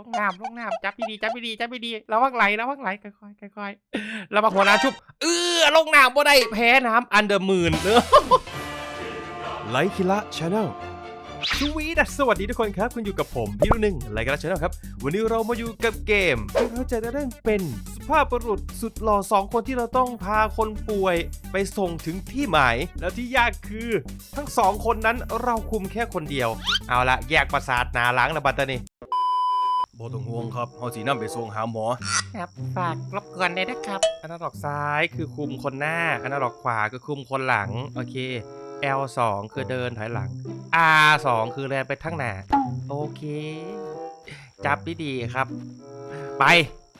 ลงน้ำลงน้ำจับดีๆจับดีๆจับดีๆระวังไหลระวังไหลค่อยๆค่อยๆระวังหัวน้ำชุบเออลงน้ำบ่ได้แพ้น้ำอันเดอร์หมื่นเนอะไลคิละชาแนลสวีดัสสวัสดีทุกคนครับ คุณอยู่กับผม พี่รุ่นหนึ่งไลคิละชาแนลครับ วันนี้เรามาอยู่กับเกมที่เราจะได้เล่นเป็นสุภาพบุรุษสุดหล่อสองคนที่เราต้องพาคนป่วย ไปส่งถึงที่หมาย แล้วที่ยากคือ ทั้งสองคนนั้นเราคุมแค่คนเดียว เอาละแยกประสาทหนาล้างนะบัตตานี บต้องห่วงครับเฮาสีน้ำไปส่งหาหมอ ครับ ฝากรบกวนได้นะครับอนาล็อกซ้ายคือคุมคนหน้าอนาล็อกขวาคือคุมคนหลัง โอเค L 2 คือเดินถอยหลัง R 2 คือแลนไปทั้างหน้า โอเค จับดีๆครับ ไป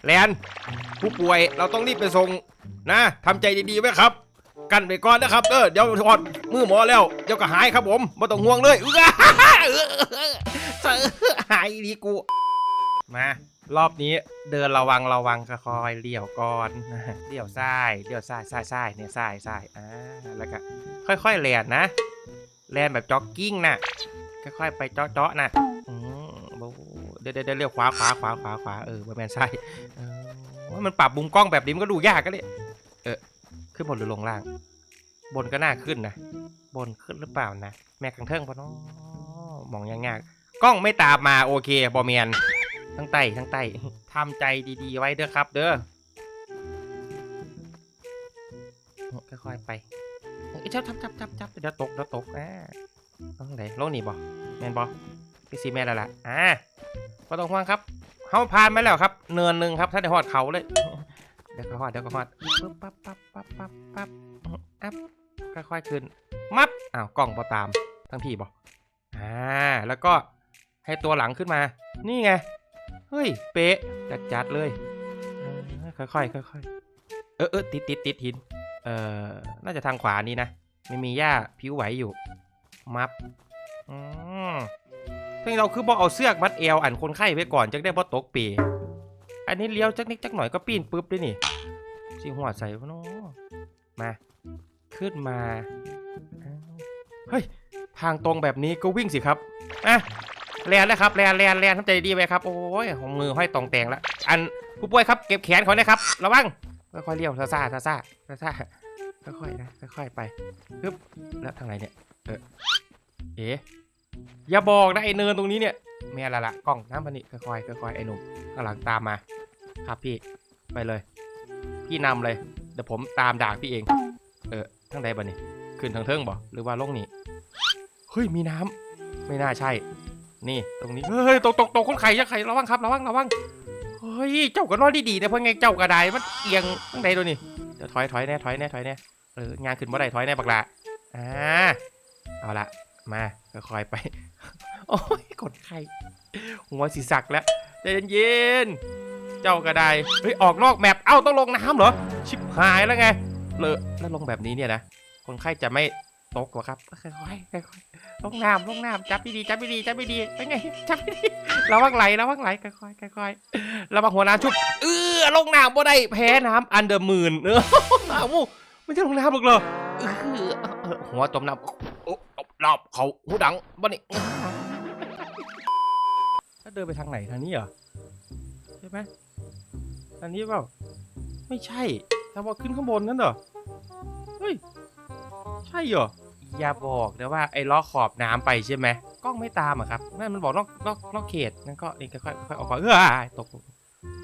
แลนผู้ป่วยเราต้องรีบไปส่งนะทำใจดีๆไว้ครับ กันไปก่อนนะครับเออเดี๋ยวถอดมือหมอแล้ว เดี๋ยวก็หายครับผมไม่ต้องห่วงเลยอื้อเสือหายดีกู มารอบนี้เดินระวังระวังค่อยเลี้ยวก่อนเลี้ยวซ้ายเลี้ยวซ้ายซ้ายซ้ายเนี่ยซ้ายซ้ายอ่าแล้วก็ค่อยๆแลนนะแลนแบบจ็อกกิ้งนะค่อยๆไปเจาะๆนะอืมเดี๋ยวเดี๋ยวเดเลี้ยวขวาขวาขวาขวาขวาเออประมาณซ้ายเออว่ามันปรับมุมกล้องแบบนี้มันก็ดูยากกันเลยเออขึ้นบนหรือลงล่าง บนก็น่าขึ้นนะบนขึ้นหรือเปล่านะแม่กังเทิงปะเนาะมองยากๆกล้องไม่ตามมาโอเคบอเมียน ทั้งไตทั้งไตทำใจดีๆ ไว้เด้อครับ เด้อค่อยๆไปเอ้ยจับจับจับจับจับเดี๋ยวตกเดี๋ยวตกอ่าลงไหนลงนี่บ่แมนบ่พี่ซีแมนแล้วล่ะอ่าก็ต้องห่วงครับเขาผ่านมาแล้วครับ เนินหนึ่งครับถ้าได้หอดเขาเลย เดี๋ยวก็หอดเดี๋ยวก็หอดปึ๊บปั๊บปั๊บปั๊บปั๊บปั๊บอัพค่อยๆขึ้น มับอ้าวกล้องพอตามทั้งพี่บ่อ่าแล้วก็ให้ตัวหลังขึ้นมา นี่ไง เฮ้ย เป๊ะ จัดจัดเลยเออค่อยๆค่อยๆเออเออติดติดติดหิน เอ่อ น่าจะทางขวานี้นะ ไม่มีหญ้าผิวไหวอยู่ มับอืมเพิ่งเราคือบอกเอาเสื้อกมัดเอว อันคนไข้ไว้ก่อนจักได้บ่ตกเปอันนี้เลี้ยวจักนิดจักหน่อยก็ปีนปุ๊บด้วยนี่สิหัวใส่วะเนาะมา ขึ้นมา เฮ้ย ทางตรงแบบนี้ก็วิ่งสิครับอะ แลนแล้วครับแลนแลนแลนทำใจดีไว้ครับโอ้ยของมือห้อยตองแตงแล้วอันผู้ป่วยครับเก็บแขนเขานะครับระวังค่อยๆเลี้ยวซาซาซาซาซาซาค่อยๆนะค่อยๆไปปึ๊บแล้วทางไหนเนี่ยเออเอ๋อย่าบอกนะไอเนินตรงนี้เนี่ยแม่ละละกล้องน้ำพันนี่ค่อยๆค่อยๆไอหนุ่มข้างหลังตามมา ครับพี่ไปเลย พี่นำเลยเดี๋ยวผมตามด่าพี่เอง เออทางใดบ่นี่ขึ้นทางเทิงบ่หรือว่าลงนี่เฮ้ยมีน้ำไม่น่าใช่ นี่ตรงนี้เฮ้ยตกตกตกคนไข่จะไข่ระวังครับระวังระวังเฮ้ยเจ้าก็นอนดีๆนะเพื่อนไงเจ้ากระไดมันเอียงตั้งใดตัวนี่เดี๋ยวถอยถอยแน่ถอยแน่ถอยแน่เอองานขึ้นบ่ได้ถอยแน่บักละอ่าเอาละมาค่อยๆไปโอ้ยกดไข่หัวสีสักแล้วใจเย็นๆเจ้ากระไดเฮ้ยออกนอกแมปเอ้าต้องลงน้ำเหรอชิบหายแล้วไงเลอะแล้วลงแบบนี้เนี่ยนะคนไข้จะไม่ ตกหรอครับค่อยๆค่อยลงน้ำลงน้ำจับดีๆจับดีๆจับดีๆเป็นไงจับดีๆระวังไหลระวังไหลค่อยๆค่อยๆระวังหัวน้ำชุบเออลงน้ำบ่ได้แพ้น้ำอันเดอร์มื่นเออน้ำมูไม่ใช่ลงน้ำหรอกเหรอหัวจมน้ำรอบเขาหูดังบ่นี่ถ้าเดินไปทางไหนทางนี้เหรอใช่ไหมทางนี้เปล่าไม่ใช่ถ้าว่าขึ้นข้างบนนั่นเหรอเฮ้ย ใช่เหรออย่าบอกนะว่าไอ้ล้อขอบน้ำไปใช่ไหมกล้องไม่ตามอะครับนั่นมันบอกนอกนอกนอกเขตงั้นก็นี่ค่อยค่อยๆออกมาเออตกตก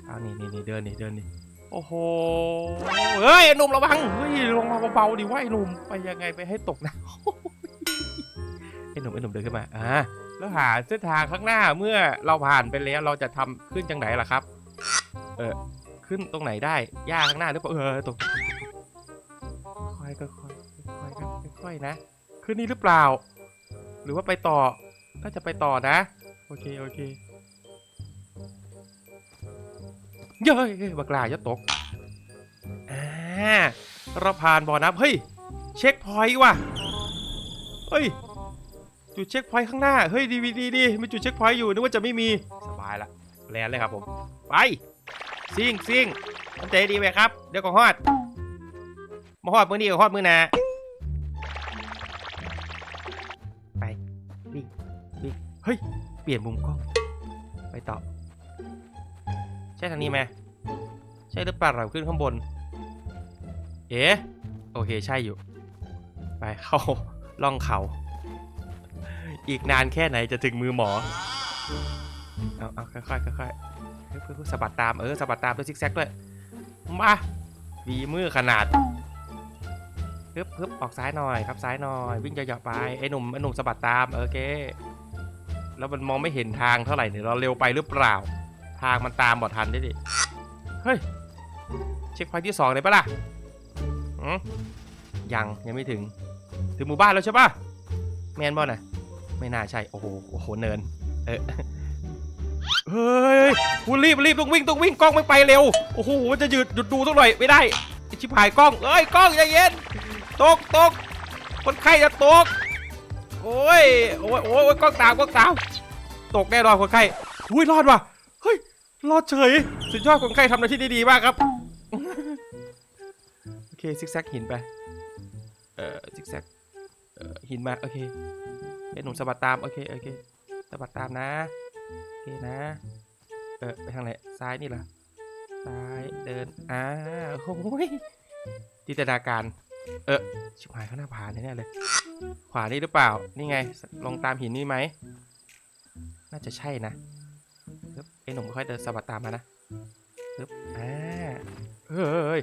เอานี่นี่นี่เดินนี่เดินนี่โอ้โหเฮ้ยหนุ่มระวังเฮ้ยลงมาเบาๆดิว่าไอ้หนุ่มไปยังไงไปให้ตกนะไอ้หนุ่มไอ้หนุ่มเดินขึ้นมาอ่าแล้วหาเส้นทางข้างหน้าเมื่อเราผ่านไปแล้วเราจะทำขึ้นจังไหนล่ะครับ เออขึ้นตรงไหนได้หญ้าข้างหน้าหรือเปล่าเออตกค่อยๆค่อย ค่อยนะ ขึ้นนี่หรือเปล่า หรือว่าไปต่อ น่าจะไปต่อนะ โอเค โอเค เย้ยบักลาจะตก อ่า เราผ่านบ่อน้ำเฮ้ย เช็คพอยต์ว่ะ เฮ้ย จุดเช็คพอยต์ข้างหน้า เฮ้ยดีดีดีมีจุดเช็คพอยต์อยู่ นึกว่าจะไม่มี สบายละ แลนเลยครับผม ไปซิ่งซิ่งตั้งใจดีไหมครับ เดี๋ยวก็ฮอดมาฮอดมือนี้ก็ฮอดมือหนา เฮ้ย เปลี่ยนมุมกล้อง ไปต่อ ใช่ทางนี้ไหมใช่หรือเปล่าเราขึ้นข้างบน เอ๋โอเคใช่อยู่ ไปเข้าล่องเขา อีกนานแค่ไหนจะถึงมือหมอ เอาเอาค่อยๆค่อยๆเพื่อเพื่อสะบัดตามเออสะบัดตามด้วยซิกแซกด้วย มาวีมือขนาดฮึบฮึบออกซ้ายหน่อยครับซ้ายหน่อย วิ่งเหยาะๆไปไอ้หนุ่มไอ้หนุ่มสะบัดตามโอเค แล้วมันมองไม่เห็นทางเท่าไหร่เนี่ยเราเร็วไปหรือเปล่า ทางมันตามบอดทันได้ดิเฮ้ยเช็คพอยที่สองเลยปะล่ะอืมยังยังไม่ถึง ถึงหมู่บ้านแล้วใช่ปะแมนบอลน่ะไม่น่าใช่โอ้โหโอ้โหเนิน เออเฮ้ยคุณรีบรีบต้องวิ่งต้องวิ่งกล้องไม่ไปเร็วโอ้โหจะหยุดหยุดดูสักหน่อยไม่ได้ชิบหายกล้องเอ้ยกล้องใจเย็นตกตกคนไข้จะตก โอ้ยโอ้ยโอ้ยกล้องตามกล้องตามตกแน่นอนคนไข้อุ้ยรอดว่ะเฮ้ยรอดเฉยสุดยอดคนไข้ทำหน้าที่ได้ดีมากครับโอเคซิกแซกหินไปเอ่อซิกแซกเอ่อหินมาโอเคไอ้หนุ่มสะบัดตามโอเคโอเคสะบัดตามนะโอเคนะเออไปทางไหนซ้ายนี่เหรอซ้ายเดินอ่าโอ้ยจินตนาการ เออชิบหายข้างหน้าผาแน่ๆเลย วานี่หรือเปล่า นี่ไง ลงตามหินนี่ไหม น่าจะใช่นะไอ้หนุ่มค่อยเดินสะบัดตามมานะปึ๊บอ่าเฮ้ย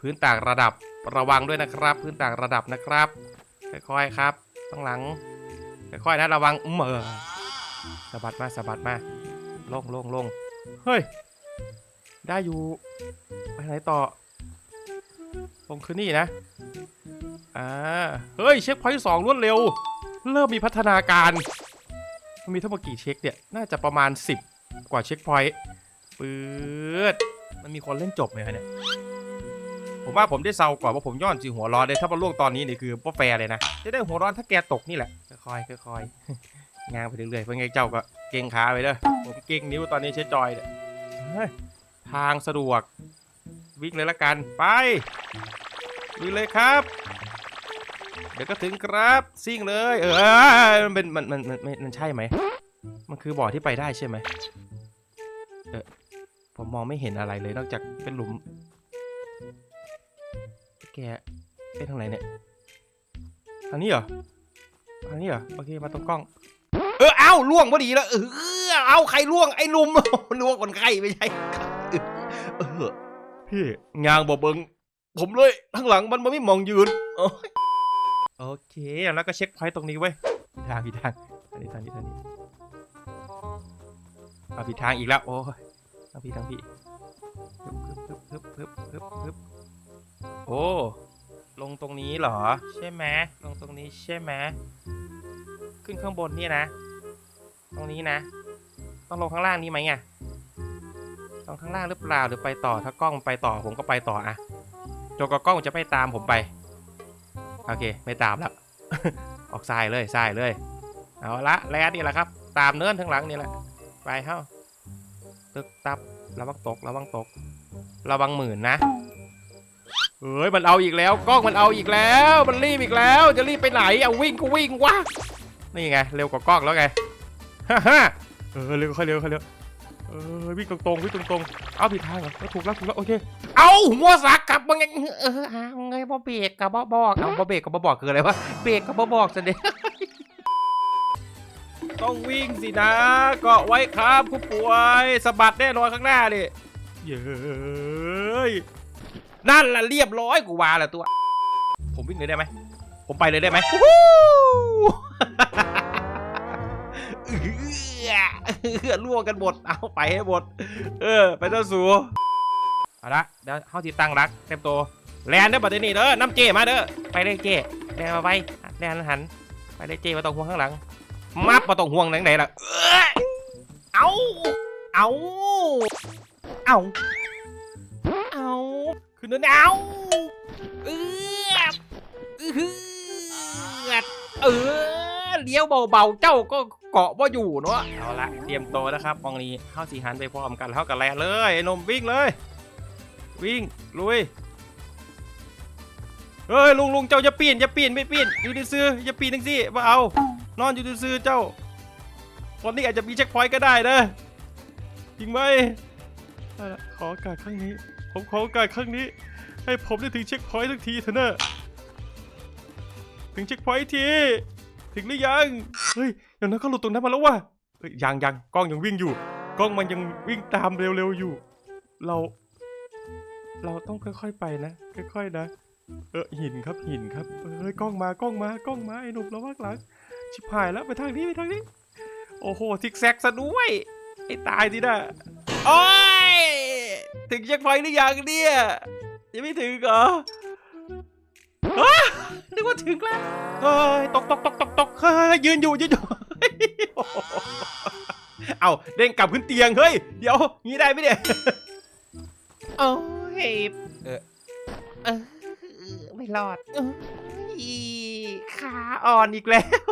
พื้นต่างระดับ ระวังด้วยนะครับ พื้นต่างระดับนะครับ ค่อยๆครับ ข้างหลัง ค่อยๆนะ ระวังอืมเออสะบัดมาสะบัดมา ลงลงลงเฮ้ย ได้อยู่ ไปไหนต่อลงคือนี่นะ อ่า เฮ้ย เช็คพอยต์สองรวดเร็ว เริ่มมีพัฒนาการ มันมีทั้งหมดกี่เช็คเนี่ย น่าจะประมาณ 10 กว่าเช็คพอยต์ปื๊ดมันมีคนเล่นจบไหมฮะเนี่ย ผมว่าผมได้เซากว่าว่าผมย้อนจีหัวร้อนเลยถ้ามาล่วงตอนนี้นี่คือว่าแฟร์เลยนะ จะได้หัวร้อนถ้าแกตกนี่แหละ ค่อยๆค่อยๆงานไปเรื่อยๆเพื่อไงเจ้าก็เก่งขาไปเด้อผมเก่งนิ้วตอนนี้ใช้จอยเนี่ยเฮ้ยทางสะดวกวิ่งเลยละกันไปวิ่งเลยครับ เดี๋ยวก็ถึงครับซิ่งเลยเออมันเป็นมันมันมันมันมันใช่ไหมมันคือบ่อที่ไปได้ใช่ไหมเออผมมองไม่เห็นอะไรเลยนอกจากเป็นหลุม แกเป็นทางไหนเนี่ยทางนี้เหรอทางนี้เหรอโอเคมาตรงกล้อง เออเอ้าล่วงพอดีแล้วเออเอาใครล่วงไอ้หนุ่มล่วงคนไข้ไม่ใช่เออพี่งางบอกเบิงผมเลยข้างหลังมันมันไม่มองยืนโอ้ย โอเค แล้วก็เช็คพอยต์ตรงนี้เว้ยทางผิดทางทางนี้ทางนี้ทางนี้เอาผิดทางอีกแล้วโอ้ยทางพี่ทางพี่ฮึบฮึบฮึบฮึบฮึบฮึบโอ้ลงตรงนี้เหรอ ใช่ไหมลงตรงนี้ใช่ไหมขึ้นข้างบนนี่นะ ตรงนี้นะ ต้องลงข้างล่างนี้ไหมอะลงข้างล่างหรือเปล่าหรือไปต่อถ้ากล้องไปต่อผมก็ไปต่ออะจกกล้องจะไม่ตามผมไป โอเค ไม่ตามแล้ว ออกซ้ายเลยซ้ายเลย เอาละแล้วนี่แหละครับ ตามเนื้อทั้งหลังนี่แหละ ไปเข้า ตึกตับ ระวังตก ระวังตก ระวังหมื่นนะเฮ้ย มันเอาอีกแล้ว กล้องมันเอาอีกแล้ว มันรีบอีกแล้ว จะรีบไปไหน เอาวิ่งก็วิ่งวะ นี่ไง เร็วกว่ากล้องแล้วไง ฮ่าฮ่าเออเร็วค่อยเร็วค่อยเร็ว ออวิ่งตรงๆวิ่งตรงๆเอาผิดทางเหรอถูกแล้วถูกแล้วโอเค เอาหัวสักกลับมาไงเออเอาไงบ่เบรกกับบ่บอกเอาบ่เบรกกับบ่บอกคืออะไรวะเบรกกับบ่บอกแสดงต้องวิ่งสินะเกาะไว้ครับผู้ป่วยสะบัดแน่นอนข้างหน้าดิเย้ยนั่นละเรียบร้อยกูว่าแหละตัว ผมวิ่งเลยได้ไหมผมไปเลยได้ไหม เอื้อล่วงกันหมด เอาไปให้หมด เออ ไปเจ้าสูเอาละเดี๋ยวเข้าที่ตั้งรักเต็มตัวแลนเด้อบัดนี้เด้อน้ำเจมาเด้อ ไปเลยเจแลนมาไปแลนหัน ไปเลยเจมาตรงห่วงข้างหลัง มับมาตรงห่วงไหนไหนล่ะเอ้ยเอาเอาเอาเอาขึ้นเดินเอาเออเออเออ เลี้ยวเบาๆ เจ้าก็เกาะว่าอยู่เนาะเอาละเตรียมตัวนะครับมองนี้เข้าสีหันไปพร้อมกันเข้ากับแลเลยไอ้นมวิ่งเลย วิ่งลุยเฮ้ยลุงลุงเจ้าอย่าปีนอย่าปีนไม่ปีนอยู่ในซื้ออย่าปีนทั้งสิมาเอา นอนอยู่ในซื้อเจ้าคนนี้อาจจะมีเช็คพอยต์ก็ได้เด้อจริงไหมเอาละขอโอกาสครั้งนี้ ผมขอโอกาสครั้งนี้ ให้ผมได้ถึงเช็คพอยต์สักทีเถอะนะถึงเช็คพอยต์ที ถึงหรือยัง เฮ้ยอย่างนั้นก็หลุดตรงนั้นมาแล้วว่ะเฮ้ยยังยังกล้องยังวิ่งอยู่ กล้องมันยังวิ่งตามเร็วๆอยู่ เรา เราต้องค่อยๆไปนะ ค่อยๆนะ เออหินครับหินครับเฮ้ยกล้องมากล้องมากล้องมาไอ้หนุ่มระวังหลังชิบหายแล้วไปทางนี้ไปทางนี้ โอ้โหซิกแซกซะด้วยไอ้ตายดินะโอ้ยถึงเช็คพอยต์หรือยังเนี่ยยังไม่ถึงเหรอ อ้านึกว่าถึงแล้วเฮ้ยตกตกตกตกตกเฮ้ยยืนอยู่ยืนอยู่เอาเด้งกลับขึ้นเตียงเฮ้ยเดี๋ยวงี้ได้ไหมเนี่ยโอ้ยเออเออไม่รอดเอ้ยขาอ่อนอีกแล้ว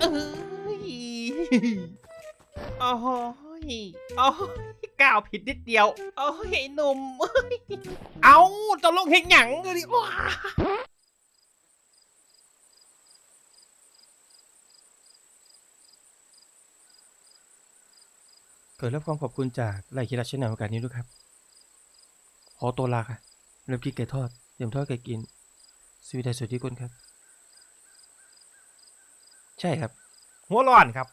เอ้ยโอ้ยโอ้ยก้าวผิดนิดเดียวโอ้ยไอ้หนุ่มเอ้ยเอาจะลงเฮงหยังเลยดิว้า ดรับความขอบคุณจากไลคิรัชแนลโอกาสนี้ด้วยครับ ขอตัวลาค่ะเริ่มกินไก่ทอดเรียมทอดไก่กินสวีดัสสวัสดีคุณครับ ใช่ครับ หัวร้อนครับ